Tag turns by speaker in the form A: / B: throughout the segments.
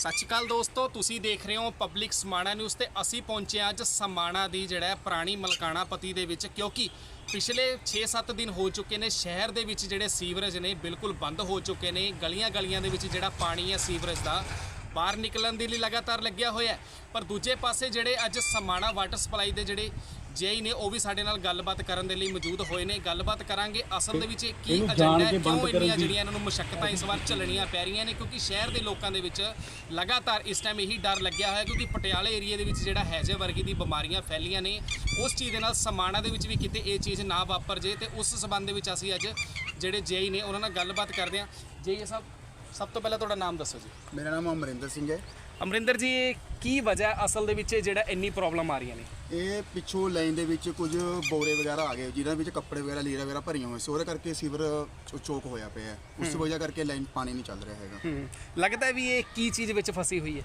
A: ਸਤਿ ਸ਼੍ਰੀ ਅਕਾਲ ਦੋਸਤੋ, ਤੁਸੀਂ ਦੇਖ ਰਹੇ ਹੋ ਪਬਲਿਕ ਸਮਾਣਾ ਨਿਊਜ਼ ਤੇ ਅਸੀਂ ਪਹੁੰਚੇ ਹਾਂ ਅੱਜ ਸਮਾਣਾ ਦੀ ਜਿਹੜਾ ਪੁਰਾਣੀ ਮਲਕਾਣਾ ਪਤੀ ਦੇ ਵਿੱਚ, ਕਿਉਂਕਿ ਪਿਛਲੇ 6-7 ਦਿਨ ਹੋ ਚੁੱਕੇ ਨੇ, ਸ਼ਹਿਰ ਦੇ ਵਿੱਚ ਜਿਹੜੇ ਸੀਵਰੇਜ ਨੇ ਬਿਲਕੁਲ ਬੰਦ ਹੋ ਚੁੱਕੇ ਨੇ ਗਲੀਆਂ ਗਲੀਆਂ ਦੇ ਵਿੱਚ ਜਿਹੜਾ ਪਾਣੀ ਹੈ ਸੀਵਰੇਜ ਦਾ, ਬਾਹਰ ਨਿਕਲਣ ਦੇ ਲਈ ਲਗਾਤਾਰ ਲੱਗਿਆ ਹੋਇਆ ਪਰ ਦੂਜੇ ਪਾਸੇ ਜਿਹੜੇ ਅੱਜ ਸਮਾਣਾ ਵਾਟਰ ਸਪਲਾਈ ਦੇ ਜਿਹੜੇ ਜੇਈ ਨੇ ਉਹ ਵੀ ਸਾਡੇ ਨਾਲ ਗੱਲਬਾਤ ਕਰਨ ਦੇ ਲਈ ਮੌਜੂਦ ਹੋਏ ਨੇ। ਗੱਲਬਾਤ ਕਰਾਂਗੇ ਅਸਲ ਦੇ ਵਿੱਚ ਇਹ ਕੀ ਏਜੰਡਾ ਹੈ ਕਿਉਂ ਇੰਨੀਆਂ ਜਿਹੜੀਆਂ ਇਹਨਾਂ ਨੂੰ ਮੁਸ਼ਕਲਾਂ ਇਸ ਵਾਰ ਝੱਲਣੀਆਂ ਪੈ ਰਹੀਆਂ ਨੇ ਕਿਉਂਕਿ ਸ਼ਹਿਰ ਦੇ ਲੋਕਾਂ ਦੇ ਵਿੱਚ ਲਗਾਤਾਰ ਇਸ ਟਾਈਮ ਇਹੀ ਡਰ ਲੱਗਿਆ ਹੋਇਆ ਕਿਉਂਕਿ ਪਟਿਆਲੇ ਏਰੀਆ ਦੇ ਵਿੱਚ ਜਿਹੜਾ ਹੈਜੇ ਵਰਗੀ ਦੀ ਬਿਮਾਰੀਆਂ ਫੈਲੀਆਂ ਨੇ। ਉਸ ਚੀਜ਼ ਦੇ ਨਾਲ ਸਮਾਣਾ ਦੇ ਵਿੱਚ ਵੀ ਕਿਤੇ ਇਹ ਚੀਜ਼ ਨਾ ਵਾਪਰ ਜੇ ਤੇ ਉਸ ਸਬੰਧ ਦੇ ਵਿੱਚ ਅਸੀਂ ਅੱਜ ਜਿਹੜੇ ਜੇਈ ਨੇ ਉਹਨਾਂ ਨਾਲ ਗੱਲਬਾਤ ਕਰਦੇ ਹਾਂ। ਜੇਈ ਸਾਹਿਬ ਸਭ ਤੋਂ ਪਹਿਲਾਂ ਤੁਹਾਡਾ ਨਾਮ ਦੱਸੋ ਜੀ।
B: ਮੇਰਾ ਨਾਮ ਅਮਰਿੰਦਰ ਸਿੰਘ ਹੈ।
A: ਅਮਰਿੰਦਰ ਜੀ ਇਹ ਕੀ ਵਜ੍ਹਾ ਅਸਲ ਦੇ ਵਿੱਚ ਜਿਹੜਾ ਇੰਨੀ ਪ੍ਰੋਬਲਮ ਆ ਰਹੀਆਂ ਨੇ?
B: ਇਹ ਪਿੱਛੋਂ ਲਾਈਨ ਦੇ ਵਿੱਚ ਕੁਝ ਬੋਰੇ ਵਗੈਰਾ ਆ ਗਏ ਜਿਨ੍ਹਾਂ ਵਿੱਚ ਕੱਪੜੇ ਵਗੈਰਾ ਲੀੜਾ ਵਗੈਰਾ ਭਰੀਆਂ ਹੋਏ ਸੀ। ਉਹਦੇ ਕਰਕੇ ਸੀਵਰ ਚੋ- ਚੋਕ ਹੋਇਆ ਪਿਆ ਹੈ। ਉਸ ਵਜ੍ਹਾ ਕਰਕੇ ਲਾਈਨ ਪਾਣੀ ਨਹੀਂ ਚੱਲ ਰਿਹਾ ਹੈਗਾ।
A: ਹੂੰ। ਲੱਗਦਾ ਹੈ ਵੀ ਇਹ ਕੀ ਚੀਜ਼ ਵਿੱਚ ਫਸੀ ਹੋਈ ਹੈ?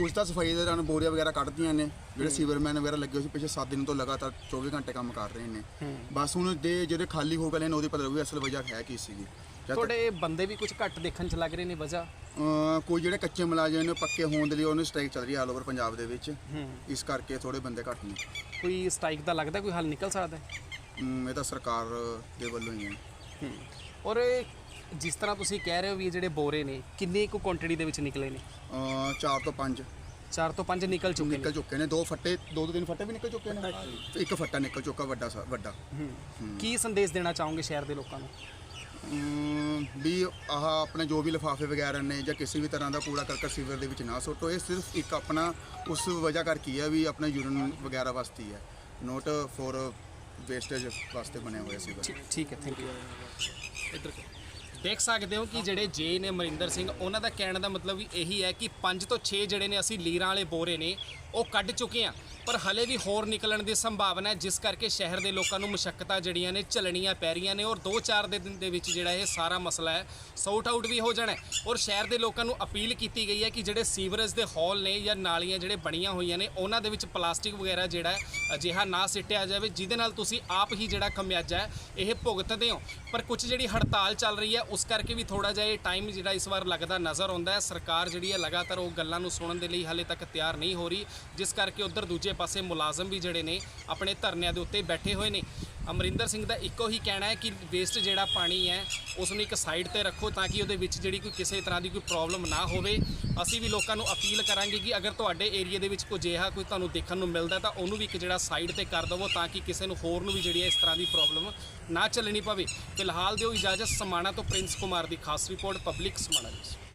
B: ਕੁਝ ਤਾਂ ਸਫ਼ਾਈ ਦੇ ਦੌਰਾਨ ਬੋਰੀਆਂ ਵਗੈਰਾ ਕੱਢਦੀਆਂ ਨੇ ਜਿਹੜੇ ਸੀਵਰਮੈਨ ਵਗੈਰਾ ਲੱਗੇ ਹੋਏ ਸੀ ਪਿਛਲੇ 7 ਦਿਨ ਤੋਂ ਲਗਾਤਾਰ 24 ਘੰਟੇ ਕੰਮ ਕਰ ਰਹੇ ਨੇ। ਬਸ ਹੁਣ ਦੇ ਜਿਹੜੇ ਖਾਲੀ ਹੋ ਗਏ ਨੇ ਉਹਦੀ ਪਤਾ ਲੱਗੂ ਅਸਲ ਵਜ੍ਹਾ ਹੈ ਕੀ ਸੀਗੀ।
A: ਤੁਹਾਡੇ ਬੰਦੇ ਵੀ ਕੁਝ ਘੱਟ ਦੇਖਣ ਚ ਲੱਗ ਰਹੇ ਨੇ ਵਜ੍ਹਾ?
B: ਕੋਈ ਜਿਹੜੇ ਕੱਚੇ ਮੁਲਾਜ਼ਮ ਨੇ ਪੱਕੇ ਹੋਣ ਦੇ ਲਈ ਉਹਨੂੰ ਸਟ੍ਰਾਈਕ ਚੱਲ ਰਹੀ ਹੈ ਆਲ ਓਵਰ ਪੰਜਾਬ ਦੇ ਵਿੱਚ। ਇਸ ਕਰਕੇ ਥੋੜੇ ਬੰਦੇ ਘੱਟ ਨੇ।
A: ਕੋਈ ਸਟ੍ਰਾਈਕ ਦਾ ਲੱਗਦਾ ਕੋਈ ਹੱਲ ਨਿਕਲ ਸਕਦਾ? ਹੈ
B: ਅਮ ਇਹ ਤਾਂ ਸਰਕਾਰ ਦੇ ਵੱਲੋਂ ਹੀ ਹੈ।
A: ਹੂੰ। ਔਰ ਇਹ ਜਿਸ ਤਰ੍ਹਾਂ ਤੁਸੀਂ ਕਹਿ ਰਹੇ ਹੋ ਵੀ ਇਹ ਜਿਹੜੇ ਬੋਰੇ ਨੇ ਕਿੰਨੇ ਕੁ ਕੁਆਂਟੀਟੀ ਦੇ ਵਿੱਚ ਨਿਕਲੇ ਨੇ?
B: ਚਾਰ ਤੋਂ ਪੰਜ।
A: 4 ਤੋਂ 5 ਨਿਕਲ ਚੁੱਕੇ ਨੇ?
B: ਨਿਕਲ ਚੁੱਕੇ ਨੇ। ਦੋ ਫੱਟੇ ਦੋ ਤੋਂ ਤਿੰਨ ਫੱਟੇ ਵੀ ਨਿਕਲ ਚੁੱਕੇ ਨੇ? ਇੱਕ ਫੱਟਾ ਨਿਕਲ ਚੁੱਕਾ ਵੱਡਾ ਸਾ- ਵੱਡਾ।
A: ਹੂੰ। ਕੀ ਸੰਦੇਸ਼ ਦੇਣਾ ਚਾਹੋਗੇ ਸ਼ਹਿਰ ਦੇ ਲੋਕਾਂ ਨੂੰ?
B: ਵੀ ਆਹ ਆਪਣੇ ਜੋ ਵੀ ਲਿਫਾਫੇ ਵਗੈਰਾ ਨੇ ਜਾਂ ਕਿਸੇ ਵੀ ਤਰ੍ਹਾਂ ਦਾ ਕੂੜਾ ਕਰਕਟ ਸੀਵਰ ਦੇ ਵਿੱਚ ਨਾ ਸੁੱਟੋ, ਇਹ ਸਿਰਫ ਇੱਕ ਆਪਣਾ ਉਸ ਵਜ੍ਹਾ ਕਰਕੇ ਹੈ ਵੀ ਆਪਣਾ ਯੂਰਨ ਵਗੈਰਾ ਵਾਸਤੇ ਹੈ ਨੋਟ ਫॉर ਵੇਸਟੇਜ ਵਾਸਤੇ ਬਣਿਆ ਹੋਇਆ ਸੀਵਰ।
A: ਠੀਕ- ਠੀਕ ਹੈ ਥੈਂਕ ਯੂ ਇੱਧਰ ਦੇਖ ਸਕਦੇ ਹੋ ਕਿ ਜਿਹੜੇ ਜੇ ਨੇ ਮਰਿੰਦਰ ਸਿੰਘ, ਉਹਨਾਂ ਦਾ ਕਹਿਣ ਦਾ ਮਤਲਬ ਵੀ ਇਹੀ ਹੈ ਕਿ 5 ਤੋਂ 6 ਜਿਹੜੇ ਨੇ ਅਸੀਂ ਲੀਰਾਂ ਵਾਲੇ ਬੋਰੇ ਨੇ, ਉਹ ਕੱਢ ਚੁੱਕੇ ਆ ਪਰ ਹਲੇ ਵੀ ਹੋਰ ਨਿਕਲਣ ਦੀ ਸੰਭਾਵਨਾ ਹੈ, ਜਿਸ ਕਰਕੇ ਸ਼ਹਿਰ ਦੇ ਲੋਕਾਂ ਨੂੰ ਮੁਸ਼ਕਲਾਂ ਜਿਹੜੀਆਂ ਨੇ ਝੱਲਣੀਆਂ ਪੈ ਰਹੀਆਂ ਨੇ ਔਰ 2-4 ਦੇ ਦਿਨ ਦੇ ਵਿੱਚ ਜਿਹੜਾ ਇਹ ਸਾਰਾ ਮਸਲਾ ਹੈ, ਸੌਟ ਆਊਟ ਵੀ ਹੋ ਜਾਣਾ ਔਰ ਸ਼ਹਿਰ ਦੇ ਲੋਕਾਂ ਨੂੰ ਅਪੀਲ ਕੀਤੀ ਗਈ ਹੈ ਕਿ ਜਿਹੜੇ ਸੀਵਰੇਜ ਦੇ ਹੌਲ ਨੇ ਜਾਂ ਨਾਲੀਆਂ ਜਿਹੜੇ ਬਣੀਆਂ ਹੋਈਆਂ ਨੇ, ਉਹਨਾਂ ਦੇ ਵਿੱਚ ਪਲਾਸਟਿਕ ਵਗੈਰਾ ਜਿਹੜਾ ਅਜਿਹਾ ਨਾ ਸਿੱਟਿਆ ਜਾਵੇ, ਜਿਹਦੇ ਨਾਲ ਤੁਸੀਂ ਆਪ ਹੀ ਜਿਹੜਾ ਖਮਿਆਜਾ ਹੈ, ਇਹ ਭੁਗਤਦੇ ਹੋ। ਪਰ ਕੁਝ ਜਿਹੜੀ ਹੜਤਾਲ ਚੱਲ ਰਹੀ ਹੈ, ਉਸ ਕਰਕੇ ਵੀ ਥੋੜਾ ਜਿਹਾ ਇਹ ਟਾਈਮ ਜਿਹੜਾ ਇਸ ਵਾਰ ਲੱਗਦਾ ਨਜ਼ਰ ਆਉਂਦਾ ਹੈ। ਸਰਕਾਰ ਜਿਹੜੀ ਹੈ, ਲਗਾਤਾਰ ਉਹ ਗੱਲਾਂ ਨੂੰ ਸੁਣਨ ਦੇ ਲਈ ਹਾਲੇ ਤੱਕ ਤਿਆਰ ਨਹੀਂ ਹੋ ਰਹੀ, ਜਿਸ ਕਰਕੇ ਉਧਰ ਦੂਜੇ ਪਾਸੇ ਮੁਲਾਜ਼ਮ ਵੀ ਜਿਹੜੇ ਨੇ, ਆਪਣੇ ਧਰਨਿਆਂ ਦੇ ਉੱਤੇ ਬੈਠੇ ਹੋਏ ਨੇ। ਅਮਰਿੰਦਰ ਸਿੰਘ ਦਾ ਇੱਕੋ ਹੀ ਕਹਿਣਾ ਹੈ ਕਿ ਵੇਸਟ ਜਿਹੜਾ ਪਾਣੀ ਹੈ ਉਸ ਨੂੰ ਇੱਕ ਸਾਈਡ ਤੇ ਰੱਖੋ ਤਾਂ ਕਿ ਉਹਦੇ ਵਿੱਚ ਜਿਹੜੀ ਕੋਈ ਕਿਸੇ ਤਰ੍ਹਾਂ ਦੀ ਕੋਈ ਪ੍ਰੋਬਲਮ ਨਾ ਹੋਵੇ। ਅਸੀਂ ਵੀ ਲੋਕਾਂ ਨੂੰ ਅਪੀਲ ਕਰਾਂਗੇ ਕਿ ਅਗਰ ਤੁਹਾਡੇ ਏਰੀਆ ਦੇ ਵਿੱਚ ਕੋਈ ਅਜਿਹਾ ਕੋਈ ਤੁਹਾਨੂੰ ਦੇਖਣ ਨੂੰ ਮਿਲਦਾ ਤਾਂ ਉਹਨੂੰ ਵੀ ਇੱਕ ਜਿਹੜਾ ਸਾਈਡ ਤੇ ਕਰ ਦਵੋ ਤਾਂ ਕਿ ਕਿਸੇ ਨੂੰ ਹੋਰ ਨੂੰ ਵੀ ਜਿਹੜੀ ਹੈ ਇਸ ਤਰ੍ਹਾਂ ਦੀ ਪ੍ਰੋਬਲਮ ਨਾ ਚੱਲਣੀ ਪਵੇ। ਫਿਲਹਾਲ ਦਿਓ ਇਜਾਜ਼ਤ, ਸਮਾਣਾ ਤੋਂ ਪ੍ਰਿੰਸ ਕੁਮਾਰ ਦੀ ਖਾਸ ਰਿਪੋਰਟ ਪਬਲਿਕ ਸਮਾਣਾ ਦੀ